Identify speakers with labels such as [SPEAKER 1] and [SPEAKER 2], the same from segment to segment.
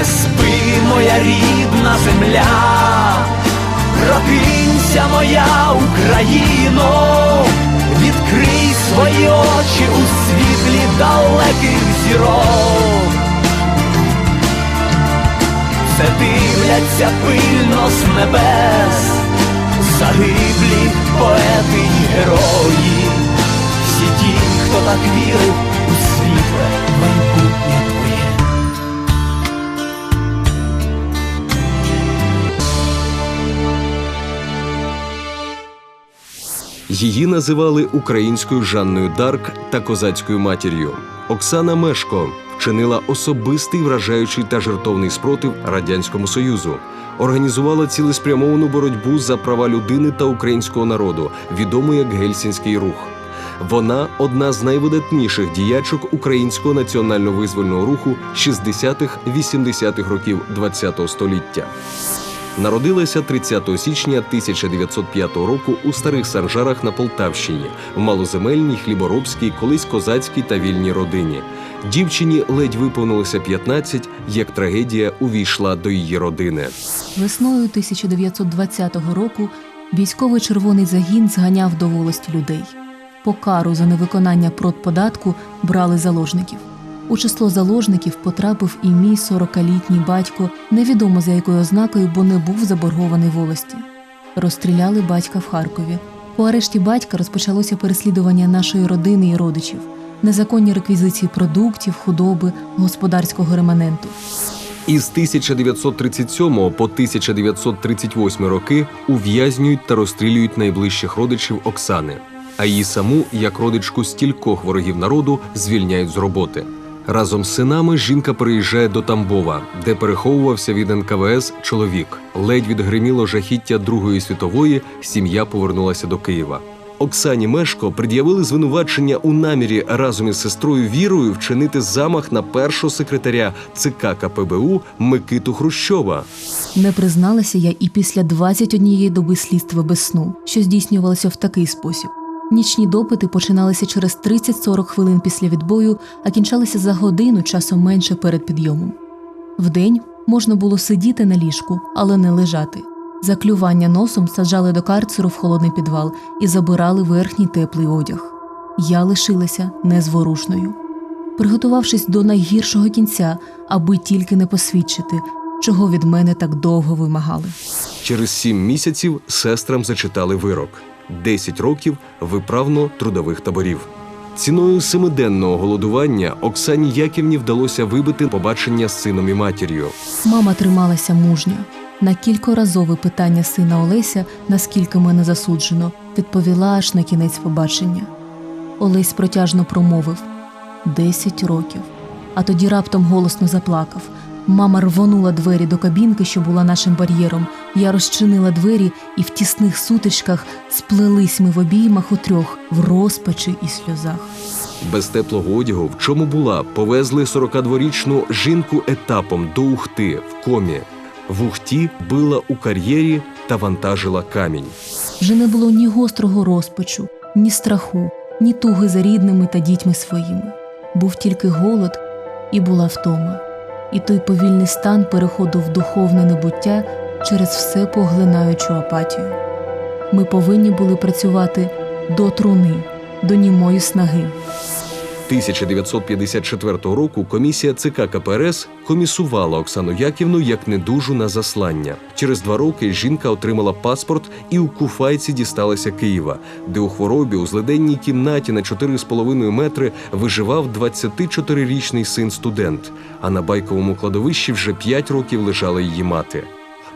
[SPEAKER 1] Не спи, моя рідна земля, прокинься, моя Україно, відкрий свої очі у світлі далеких зірок. Все дивляться пильно з небес, загиблі поети й герої, всі ті, хто так вірив у світле майбутнє
[SPEAKER 2] Її називали українською Жанною Дарк та козацькою матір'ю. Оксана Мешко вчинила особистий вражаючий та жертовний спротив радянському союзу. Організувала цілеспрямовану боротьбу за права людини та українського народу, відому як Гельсінський рух. Вона одна з найвидатніших діячок українського національно-визвольного руху 60-х-80-х років ХХ століття. Народилася 30 січня 1905 року у старих санжарах на Полтавщині, в малоземельній, хліборобській, колись козацькій та вільній родині. Дівчині ледь виповнилося 15, як трагедія увійшла до її родини.
[SPEAKER 3] Весною 1920 року військовий червоний загін зганяв до волості людей. По кару за невиконання продподатку брали заложників. У число заложників потрапив і мій 40-літній батько, невідомо за якою ознакою, бо не був заборгований волості. Розстріляли батька в Харкові. По арешті батька розпочалося переслідування нашої родини і родичів, незаконні реквізиції продуктів, худоби, господарського реманенту.
[SPEAKER 2] Із 1937 по 1938 роки ув'язнюють та розстрілюють найближчих родичів Оксани, а її саму, як родичку стількох ворогів народу, звільняють з роботи. Разом з синами жінка переїжджає до Тамбова, де переховувався від НКВС чоловік. Ледь відгриміло жахіття Другої світової, сім'я повернулася до Києва. Оксані Мешко пред'явили звинувачення у намірі разом із сестрою Вірою вчинити замах на першого секретаря ЦК КПБУ Микиту Хрущова.
[SPEAKER 3] Не призналася я і після 21 доби слідства без сну, що здійснювалося в такий спосіб. Нічні допити починалися через 30-40 хвилин після відбою, а кінчалися за годину часом менше перед підйомом. Вдень можна було сидіти на ліжку, але не лежати. За клювання носом саджали до карцеру в холодний підвал і забирали верхній теплий одяг. Я лишилася незворушною, приготувавшись до найгіршого кінця, аби тільки не посвідчити, чого від мене так довго вимагали.
[SPEAKER 2] Через сім місяців сестрам зачитали вирок: 10 років виправно-трудових таборів. Ціною семиденного голодування Оксані Яківні вдалося вибити побачення з сином і матір'ю.
[SPEAKER 3] Мама трималася мужньо. На кількоразове питання сина Олеся, наскільки мене засуджено, відповіла аж на кінець побачення. Олесь протяжно промовив десять років. А тоді раптом голосно заплакав. Мама рвонула двері до кабінки, що була нашим бар'єром. Я розчинила двері, і в тісних сутичках сплелись ми в обіймах утрьох в розпачі і сльозах.
[SPEAKER 2] Без теплого одягу, в чому була, повезли 42-річну жінку етапом до Ухти в комі. В Ухті била у кар'єрі та вантажила камінь.
[SPEAKER 3] Вже не було ні гострого розпачу, ні страху, ні туги за рідними та дітьми своїми. Був тільки голод і була втома. І той повільний стан переходу в духовне небуття через все поглинаючу апатію. Ми повинні були працювати до труни, до німої снаги.
[SPEAKER 2] 1954 року комісія ЦК КПРС комісувала Оксану Яківну як недужу на заслання. Через два роки жінка отримала паспорт і у Куфайці дісталася Києва, де у хворобі у злиденній кімнаті на 4,5 метри виживав 24-річний син студент. А на байковому кладовищі вже 5 років лежала її мати.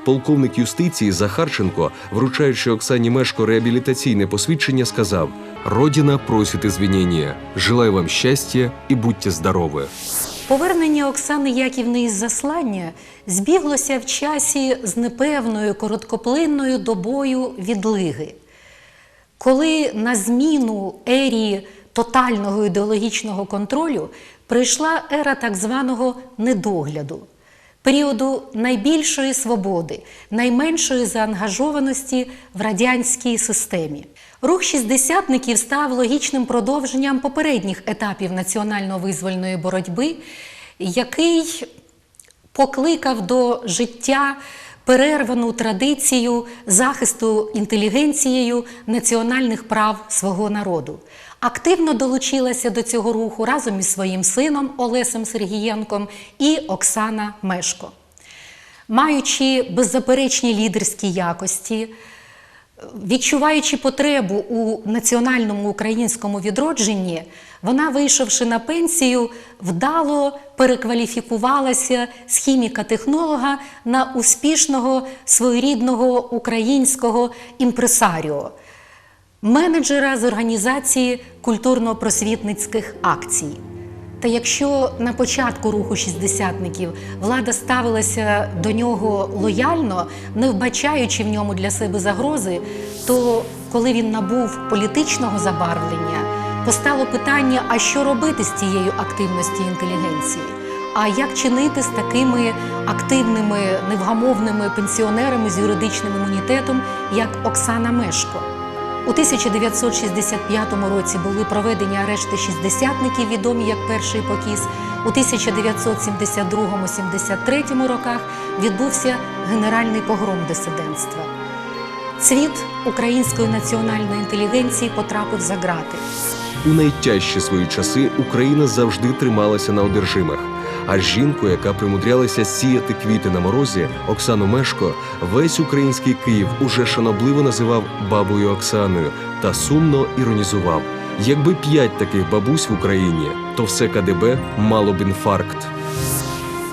[SPEAKER 2] Полковник юстиції Захарченко, вручаючи Оксані Мешко реабілітаційне посвідчення, сказав: Родина просить извинения. Желаю вам щастя і будьте здорові.
[SPEAKER 4] Повернення Оксани Яківни із заслання збіглося в часі з непевною короткоплинною добою відлиги, коли на зміну ері тотального ідеологічного контролю прийшла ера так званого недогляду, періоду найбільшої свободи, найменшої заангажованості в радянській системі. Рух шістдесятників став логічним продовженням попередніх етапів національно-визвольної боротьби, який покликав до життя перервану традицію захисту інтелігенцією національних прав свого народу. Активно долучилася до цього руху разом із своїм сином Олесем Сергієнком і Оксана Мешко. Маючи беззаперечні лідерські якості, відчуваючи потребу у національному українському відродженні, вона, вийшовши на пенсію, вдало перекваліфікувалася з хіміка-технолога на успішного своєрідного українського імпресаріо, менеджера з організації культурно-просвітницьких акцій. Та якщо на початку руху шістдесятників влада ставилася до нього лояльно, не вбачаючи в ньому для себе загрози, то коли він набув політичного забарвлення, постало питання: а що робити з цією активності інтелігенції? А як чинити з такими активними невгамовними пенсіонерами з юридичним імунітетом, як Оксана Мешко? У 1965 році були проведені арешти шістдесятників, відомі як перший покіс. У 1972-73 роках відбувся генеральний погром дисидентства. Цвіт української національної інтелігенції потрапив за грати.
[SPEAKER 2] У найтяжчі свої часи Україна завжди трималася на одержимах. А жінку, яка примудрялася сіяти квіти на морозі, Оксану Мешко, весь український Київ уже шанобливо називав бабою Оксаною та сумно іронізував: якби п'ять таких бабусь в Україні, то все КДБ мало б інфаркт.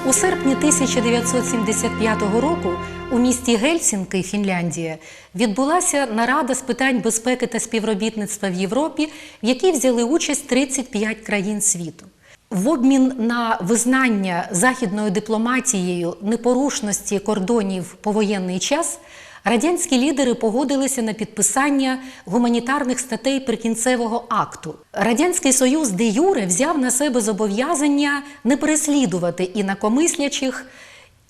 [SPEAKER 4] У серпні 1975 року у місті Гельсінки, Фінляндія, відбулася нарада з питань безпеки та співробітництва в Європі, в якій взяли участь 35 країн світу. В обмін на визнання західною дипломатією непорушності кордонів повоєнний час радянські лідери погодилися на підписання гуманітарних статей прикінцевого акту. Радянський Союз де Юре взяв на себе зобов'язання не переслідувати інакомислячих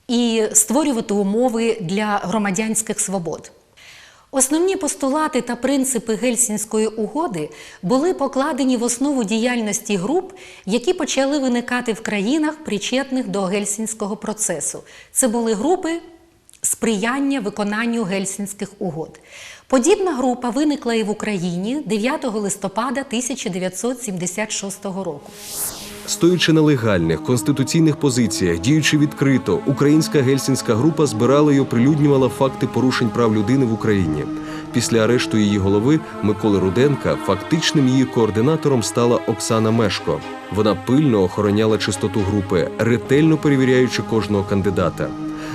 [SPEAKER 4] і створювати умови для громадянських свобод. Основні постулати та принципи Гельсінської угоди були покладені в основу діяльності груп, які почали виникати в країнах, причетних до гельсінського процесу. Це були групи сприяння виконанню гельсінських угод. Подібна група виникла і в Україні 9 листопада 1976 року.
[SPEAKER 2] Стоючи на легальних конституційних позиціях, діючи відкрито, українська гельсінська група збирала і оприлюднювала факти порушень прав людини в Україні. Після арешту її голови Миколи Руденка фактичним її координатором стала Оксана Мешко. Вона пильно охороняла чистоту групи, ретельно перевіряючи кожного кандидата.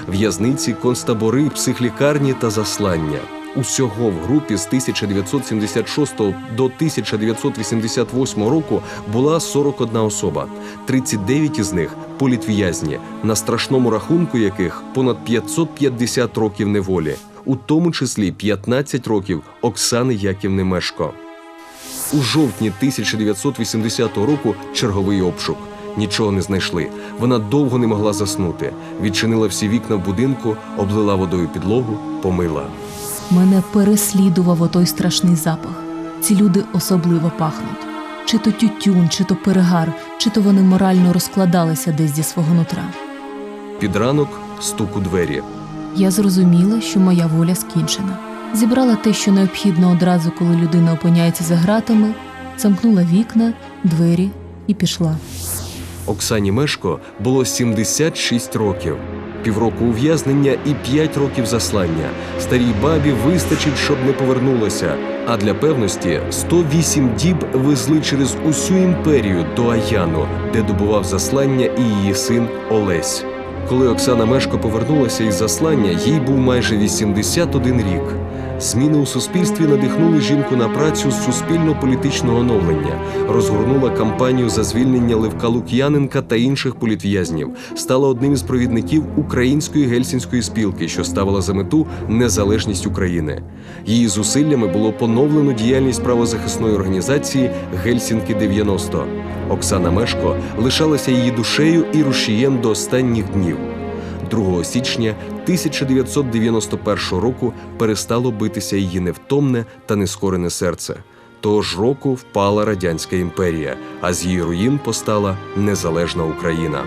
[SPEAKER 2] В'язниці, концтабори, психлікарні та заслання. Усього в групі з 1976 до 1988 року була 41 особа. 39 із них політв'язні, на страшному рахунку яких понад 550 років неволі, у тому числі 15 років Оксани Яківни Мешко. У жовтні 1980 року черговий обшук. Нічого не знайшли. Вона довго не могла заснути. Відчинила всі вікна в будинку, облила водою підлогу, помила.
[SPEAKER 3] Мене переслідував отой страшний запах. Ці люди особливо пахнуть. Чи то тютюн, чи то перегар, чи то вони морально розкладалися десь зі свого нутра.
[SPEAKER 2] Під ранок стук у двері.
[SPEAKER 3] Я зрозуміла, що моя воля скінчена. Зібрала те, що необхідно одразу, коли людина опиняється за гратами, замкнула вікна, двері і пішла.
[SPEAKER 2] Оксані Мешко було 76 років. Півроку ув'язнення і п'ять років заслання. Старій бабі вистачить, щоб не повернулася. А для певності 108 діб везли через усю імперію до Аяну, де добував заслання і її син Олесь. Коли Оксана Мешко повернулася із заслання, їй був майже 81 рік. Зміни у суспільстві надихнули жінку на працю з суспільно-політичного оновлення, розгорнула кампанію за звільнення Левка Лук'яненка та інших політв'язнів, стала одним із провідників української гельсінської спілки, що ставила за мету незалежність України. Її зусиллями було поновлено діяльність правозахисної організації Гельсінки 90 Оксана Мешко лишалася її душею і рушієм до останніх днів. 2 січня 1991 року перестало битися її невтомне та нескорене серце. Того ж року впала радянська імперія, а з її руїн постала незалежна Україна.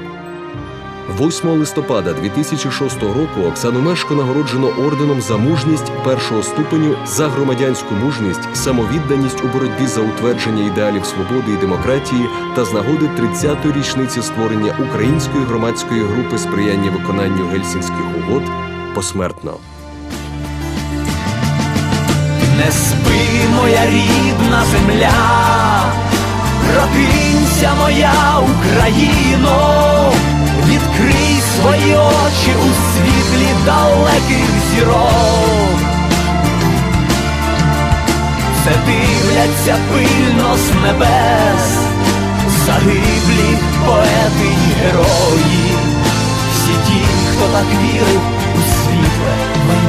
[SPEAKER 2] 8 листопада 2006 року Оксану Мешко нагороджено орденом за мужність першого ступеню за громадянську мужність, самовідданість у боротьбі за утвердження ідеалів свободи і демократії та з нагоди 30-ї річниці створення української громадської групи сприяння виконанню гельсінських угод посмертно.
[SPEAKER 1] Не спи, моя рідна земля, прокинься, моя Україно, відкрий свої очі у світлі далеких зірок. Все дивляться пильно з небес, загиблі поети й герої, всі ті, хто так вірив у світле.